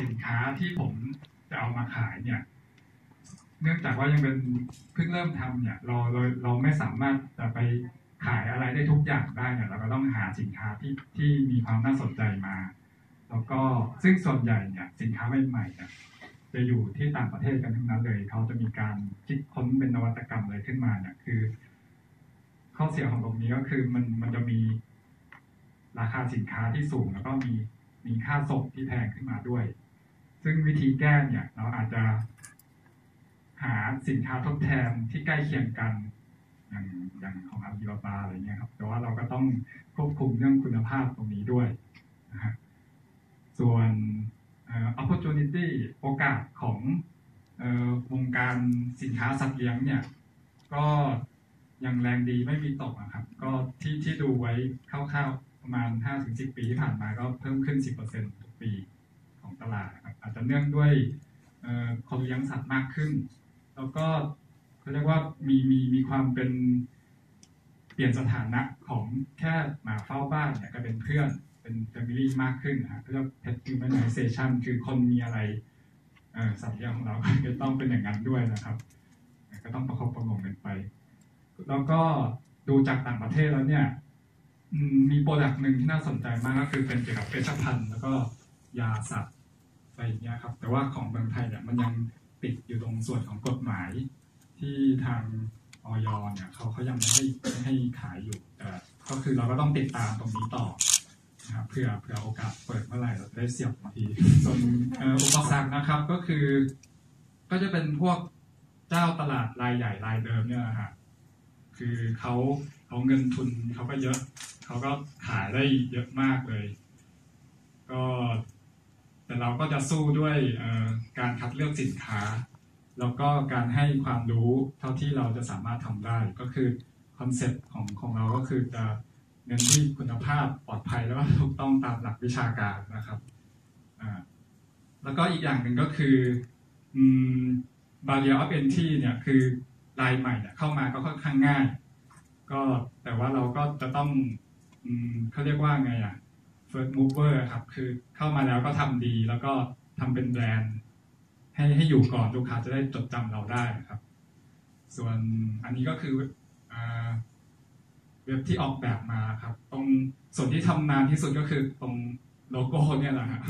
สินค้าที่ผมจะเอามาขายเนี่ย เนื่องจากว่ายังเป็นเพิ่งเริ่มทำเนี่ย เราเราเราไม่สามารถจะไปขายอะไรได้ทุกอย่างได้เนี่ย เราก็ต้องหาสินค้าที่ที่มีความน่าสนใจมา แล้วก็ซึ่งส่วนใหญ่เนี่ย สินค้าใหม่ๆเนี่ยจะอยู่ที่ต่างประเทศกันทั้งนั้นเลย เขาจะมีการคิดค้นเป็นนวัตกรรมอะไรขึ้นมาเนี่ย คือ ข้อเสียของตรงนี้ก็คือมันมันจะมีราคาสินค้าที่สูง แล้วก็มีมีค่าส่งที่แพงขึ้นมาด้วย ซึ่งวิธีแก้เนี่ยเราอาจจะหาสินค้าทดแทนที่ใกล้เคียงกันอย่างอย่างของอาลีบาบาอะไรเงี้ยครับแต่ว่าเราก็ต้องควบคุมเรื่องคุณภาพตรงนี้ด้วยนะฮะส่วน opportunity โอกาสของวงการสินค้าสัตว์เลี้ยงเนี่ย ก็ยังแรงดีไม่มีตกอะครับ ก็ที่ที่ดูไว้คร่าวๆประมาณ 5-10 ปีที่ผ่านมาก็เพิ่มขึ้น 10%ทุกปีของตลาด นะครับอเนื่องด้วยเอ่อคนเลี้ยงสัตว์มากขึ้น แล้วก็เขาเรียกว่ามีมีมีความเป็นเปลี่ยนสถานะของแค่หมาเฝ้าบ้านเนี่ยก็เป็นเพื่อนเป็น family มากขึ้นนะเรียก pet humanization คือคนมีอะไรสัตว์เลี้ยงของเราก็ต้องเป็นอย่างนั้นด้วยนะครับ ก็ต้องประคบประงมกันไป แล้วก็ดูจากต่างประเทศแล้วเนี่ยมมีโปรดักต์หนึ่งที่น่าสนใจมากก็คือเป็นเกี่ยวกับเวชภัณฑ์แล้วก็ยาสัตว์ อะไรอย่างเงี้ยครับ แต่ว่าของเมืองไทยเนี่ยมันยังติดอยู่ตรงส่วนของกฎหมาย ที่ทางออยเนี่ยเขาเขายังไม่ให้ไม่ให้ขายอยู่แต่ก็คือเราก็ต้องติดตามตรงนี้ต่อนะครับเพื่อเพื่อโอกาสเปิดเมื่อไหร่เราได้เสียบทีส่วนอุปสรรคนะครับก็คือ ก็จะเป็นพวกเจ้าตลาดรายใหญ่รายเดิมเนี่ยฮะคือเขาเขาเงินทุนเขาก็เยอะ เขาก็ขายได้เยอะมากเลย ก็ แต่เราก็จะสู้ด้วยการคัดเลือกสินค้า แล้วก็การให้ความรู้เท่าที่เราจะสามารถทำได้ ก็คือคอนเซ็ปต์ของของเราก็คือจะเน้นที่คุณภาพปลอดภัยแล้วก็ถูกต้องตามหลักวิชาการนะครับแล้วก็อีกอย่างหนึ่งก็คืออืม barrier of entry เนี่ยคือรายใหม่เนี่ยเข้ามาก็ค่อนข้างง่าย ก็แต่ว่าเราก็จะต้องเขาเรียกว่าไงอะ first mover ครับ คือเข้ามาแล้วก็ทำดี แล้วก็ทำเป็นแบรนด์ ให้ให้อยู่ก่อนลูกค้าจะได้จดจำเราได้ครับ ส่วนอันนี้ก็คือเว็บที่ออกแบบมาครับ ตรงส่วนที่ทำนานที่สุดก็คือตรงโลโก้เนี่ยแหละครับ